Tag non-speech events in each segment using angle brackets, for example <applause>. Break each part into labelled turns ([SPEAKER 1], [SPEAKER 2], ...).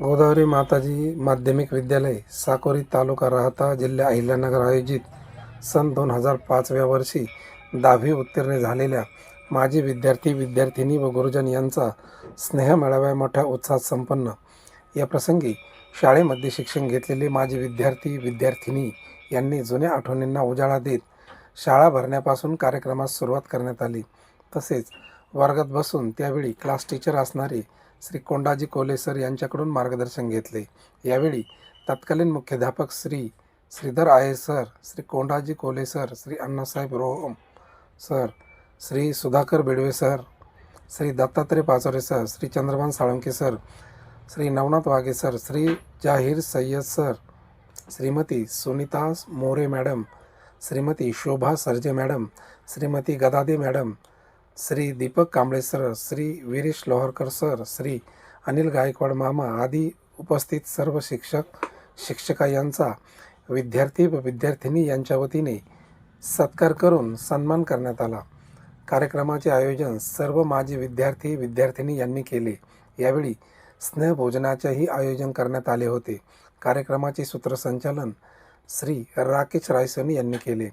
[SPEAKER 1] गोदावरी माताजी माध्यमिक विद्यालय साकोरी तालुका राहता जिल्हा अहिल्यानगर आयोजित सन दोन हजार पाचव्या वर्षी दहावी उत्तीर्ण झालेल्या माजी विद्यार्थी विद्यार्थिनी व गुरुजन यांचा स्नेह मेळाव्या मोठ्या उत्साहात संपन्न. या प्रसंगी शाळेमध्ये शिक्षण घेतलेले माजी विद्यार्थी विद्यार्थिनी यांनी जुन्या आठवणींना उजाळा देत शाळा भरण्यापासून कार्यक्रमास सुरुवात करण्यात आली. तसेच वर्गात बसून त्यावेळी क्लास टीचर असणारे श्री कोंडाजी कोले सर यांच्याकडून मार्गदर्शन घेतले. यावेळी तत्कालीन मुख्याध्यापक श्री श्रीधर आहे sir Shri Kondaji Kole sir Shri Annasaheb Roham sir Shri Sudhakar Bedwe sir Shri Dattatray Pachore sir Shri Chandrabhan Salunke sir Shri Navnath Waghe sir Shri Zahir Sayyed sir Shrimati Sunita More madam Shrimati Shobha Sarje madam Shrimati Gadade madam Shri Deepak Kamble sir Shri Viresh Loharkar sir Shri Anil Gaikwad मामा आदी उपस्थित सर्व शिक्षक शिक्षका यांचा विद्यार्थी व विद्यार्थिनी यांच्या वतीने सत्कार करून सन्मान करण्यात आला. कार्यक्रमाचे आयोजन सर्व माजी विद्यार्थी विद्यार्थिनी यांनी केले. यावेळी स्नेहभोजनाचेही आयोजन करण्यात आले होते. कार्यक्रमाचे सूत्रसंचालन श्री राकेश रायसोनी यांनी केले.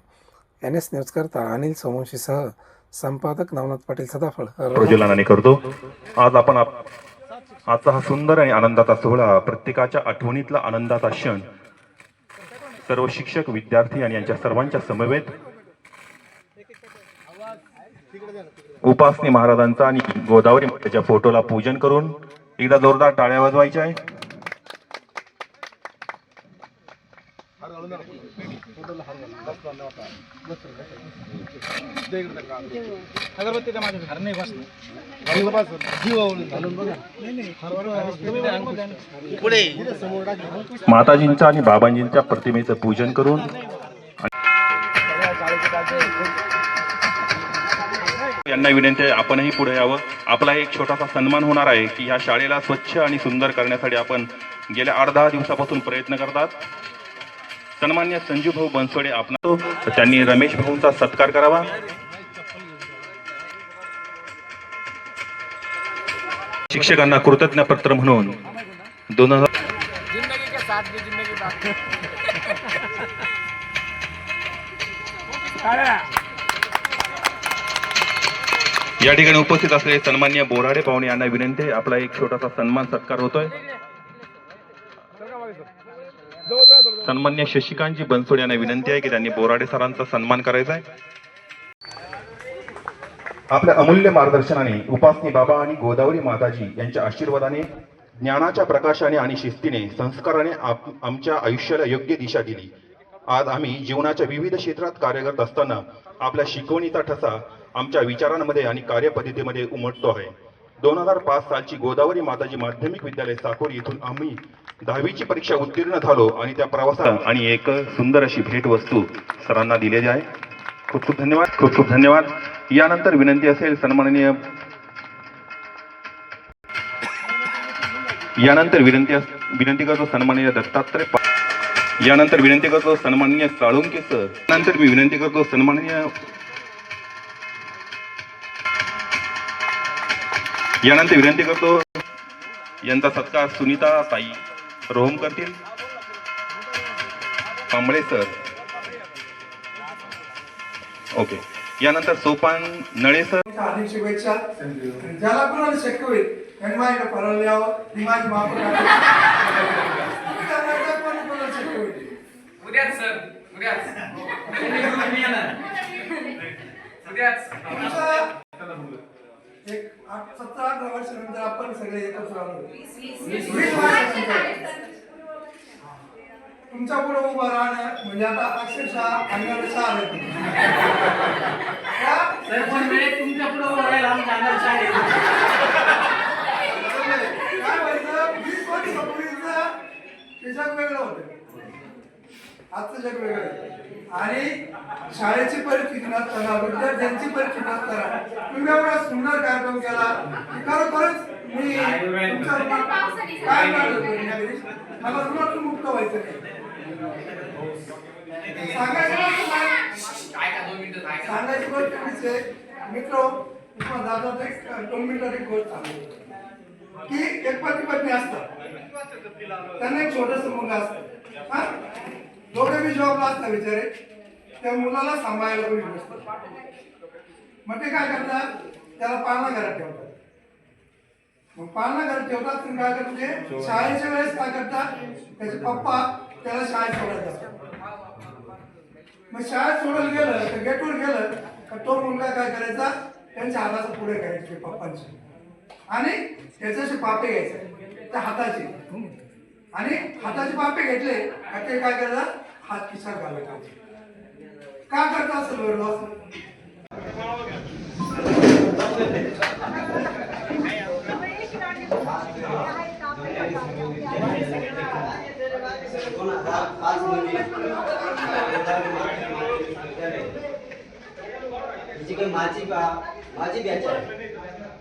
[SPEAKER 1] एन एस न्यूजकरता अनिल सोमवंशीसह संपादक नवनाथ पाटील सदाफळ.
[SPEAKER 2] प्रज्वलनाने करतो. आज आपण आप- आजचा हा सुंदर आणि आनंदाचा सोहळा प्रत्येकाच्या आठवणीतला आनंदाचा क्षण सर्व शिक्षक विद्यार्थी आणि यांच्या सर्वांच्या समवेत उपासनी महाराजांचा आणि गोदावरी मातेच्या फोटोला पूजन करून एकदा जोरदार टाळ्या वाजवायच्या आहे
[SPEAKER 3] अगरबत्तीच्या माझ्या घर नाही बसलं. पुढे.
[SPEAKER 2] माताजींच्या आणि बाबांजींच्या प्रतिमेचं पूजन करून यांना विनंती आहे आपणही पुढे यावं. आपला एक छोटासा सन्मान होणार आहे की ह्या शाळेला स्वच्छ आणि सुंदर करण्यासाठी आपण गेल्या आठ दहा दिवसापासून प्रयत्न करतात. सन्मान्य संजू भाऊ बनसोडे आपण तर त्यांनी रमेश भाऊंचा सत्कार करावा. शिक्षकांना कृतज्ञ पत्र म्हणून दोन हजार या ठिकाणी उपस्थित असलेले सन्मान्य बोराडे पाहुणे यांना विनंती आपला एक छोटासा सन्मान सत्कार होतोय. सन्मान्य शशिकांतजी बनसोड यांना विनंती आहे की त्यांनी बोराडे सरांचा सन्मान करायचा आहे. आपल्या अमूल्य मार्गदर्शनाने उपासनी बाबा आणि गोदावरी माताजी यांच्या आशीर्वादाने ज्ञानाच्या प्रकाशाने आणि शिस्तीने संस्काराने आमच्या आयुष्याला योग्य दिशा दिली. आज आम्ही जीवनाच्या विविध क्षेत्रात कार्यरत असताना आपल्या शिकवणीचा ठसा आमच्या विचारांमध्ये आणि कार्यपद्धतीमध्ये उमटतो आहे. दोन हजार पाच सालची गोदावरी माताजी माध्यमिक विद्यालय साकोरी येथून आम्ही दहावीची परीक्षा उत्तीर्ण झालो आणि त्या प्रवासात आणि एक सुंदर अशी भेटवस्तू सरांना दिलेली आहे खूप खूप धन्यवाद खूप खूप धन्यवाद. यानंतर विनंती असेल सन्माननीय यानंतर विनंती विनंती करतो सन्माननीय दत्तात्रय यानंतर विनंती करतो सन्माननीय साळुंके सर. नंतर मी विनंती करतो सन्माननीय यानंतर विनंती करतो यांचा सत्कार सुनीता ताई रोहम करतील? कांबळे सर. ओके. यानंतर सोपान नळे सर.
[SPEAKER 4] अनेक शुभेच्छा. ज्याला कोणाला शक्य होईल त्यांनी यावं ही माझी माफ
[SPEAKER 3] उद्याच सर. उद्याच. <laughs> उद्याच
[SPEAKER 4] तुमचा एक आठ वर्षानंतर आपण सगळे एकत्र आलो तुमच्यापुढे उभं राहणं म्हणजे आता अक्षरशः अंगाला येते
[SPEAKER 3] तुमच्यापुढे उभं राहायला आमच्या अंगाला शाळ येते.
[SPEAKER 4] काय व्हायचं? वीस वर्षापूर्वीचं ते जग वेगळं होतं. आजचं जग वेगळं. आणि शाळेची परिस्थिती नसताना विद्यार्थ्यांची परिस्थिती नसताना तुम्ही एवढा सुंदर कार्यक्रम केला की खरोखरच मी तुमच्या काय? मला ऋणातून मुक्त व्हायचं नाही. सांगायचं तुम्हाला गोष्ट आहे. मित्र तुम्हाला दादा एक दोन मिनिटात एक गोष्ट सांगतो. की एक पती पत्नी असतात. त्यांना एक छोटस मुलगा असतं. दोघे बी जॉबला असतात बिचारे त्या मुलाला सांभाळायला कोणी मग ते काय करतात? त्याला पाळणा घरात ठेवतात. मग पाळणा घरात ठेवतात तुम्ही काय म्हणजे शाळेच्या वेळेस काय करतात? त्याचे पप्पा त्याला शाळेत सोडत असतात मग शाळेत सोडून गेलं तर गेटवर गेलं तर तो मुलगा काय करायचा? त्यांच्या हाताचं पुढे करायचे पप्पांचे. आणि त्याच्याशी पापे घ्यायचे त्या हाताचे. आणि हाताचे पापे घेतले का ते काय करतात हात खिशात घालायचे का करता असेल असं
[SPEAKER 5] काही माझी बा माझी बॅच आहे.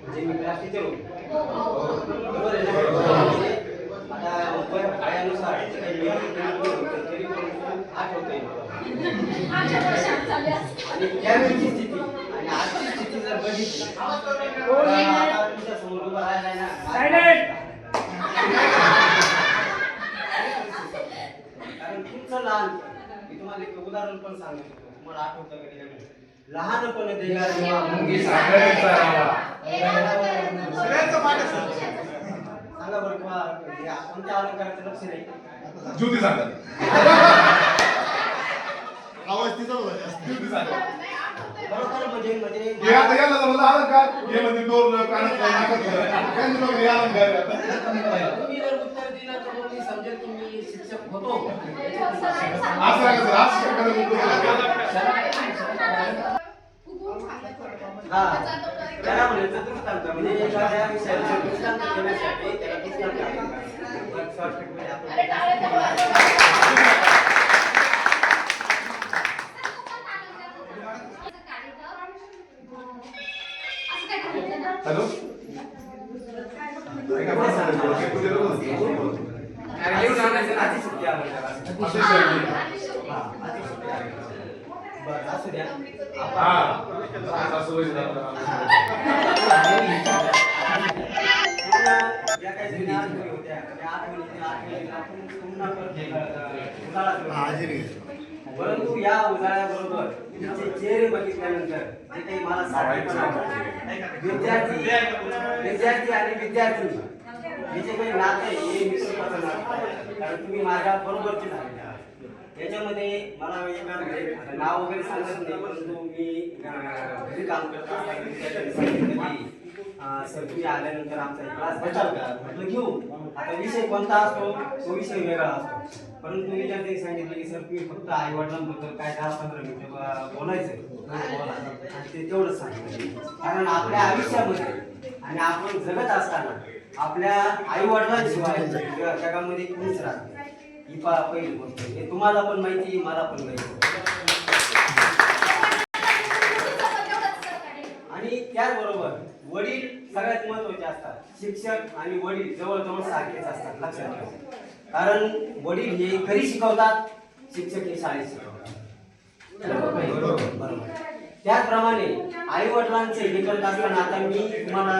[SPEAKER 5] म्हणजे मी क्लास टीचर वयानुसार मला. आणि त्यावेळीची स्थिती. आणि आजची स्थिती जर बघितली तर आता तुमच्यासमोर उभं ना कारण तुमचं लहान मी तुम्हाला एक उदाहरण पण सांगतो. तुम्हाला आठवतं कधी लहानपण देगा जेव्हा मुंगी साखरेचा
[SPEAKER 6] ज्योती सांगतात आवाज तिचा जास्त. ज्योती
[SPEAKER 5] बरोबर म्हणजे म्हणजे
[SPEAKER 6] हे आता याला जमलं अलंकार. हे म्हणजे दोन कानात नाकात त्यांनी मग हे अलंकार
[SPEAKER 5] समजेल
[SPEAKER 6] असं आहे का सर? असं काय?
[SPEAKER 5] हा. त्याला म्हणायचं दृष्टांत म्हणजे एखाद्या विषयाचं दृष्टांत घेण्यासाठी त्याला दृष्टांत आहे. शॉर्टकटमध्ये आपण
[SPEAKER 6] हॅलो?
[SPEAKER 3] अरे लिहून आणायचं
[SPEAKER 5] आधी सुट्टी आहे म्हणजे.
[SPEAKER 6] अतिशय शैली.
[SPEAKER 5] हा, आधी सुट्टी आहे. बरं, असू द्या.
[SPEAKER 6] हा. सासूबाई सुद्धा.
[SPEAKER 5] या काही जुन्या आठवणी होत्या, त्या आठवणीच्या आठवणीला आपण पुन्हा परत करू. या उजाळ्याबरोबर तुमचे चेहरे बघितल्यानंतर जे काही मला साधेपणा विद्यार्थी विद्यार्थी आणि विद्यार्थी हे जे काही नाते हे नातं आहे. कारण तुम्ही माझ्या बरोबरचे आहात याच्यामध्ये मला एका नाव वगैरे सांगत नाही परंतु मी घरी काम करतो. सर तुम्ही आल्यानंतर आमचा एक क्लास बचाव म्हटलं घेऊ. आता विषय कोणता असतो? तो विषय वेगळा असतो. परंतु मी त्यांनी सांगितलं की सर तुम्ही फक्त आई वडिलांबद्दल काय दहा पंधरा मिनिटं बोलायचं बोला. आणि ते तेवढंच सांगितलं. कारण आपल्या आयुष्यामध्ये आणि आपण जगत असताना आपल्या आई वडिलांशिवाय जगामध्ये कोणीच राहत ही पा पहिली गोष्ट. हे तुम्हाला पण माहिती मला पण माहिती आणि त्याचबरोबर वडील सगळ्यात महत्त्वाचे असतात. शिक्षक आणि वडील जवळजवळ सारखेच असतात लक्षात ठेवा. कारण वडील हे घरी शिकवतात शिक्षक हे शाळेत शिकवतात. बरोबर. त्याचप्रमाणे आई वडिलांचे निकट असताना आता मी तुम्हाला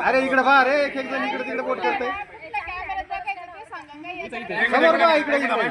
[SPEAKER 7] अरे इकडे बा रे एक एक जण इकडे तिकडे बोट करते समोर बा इकडे इकडे.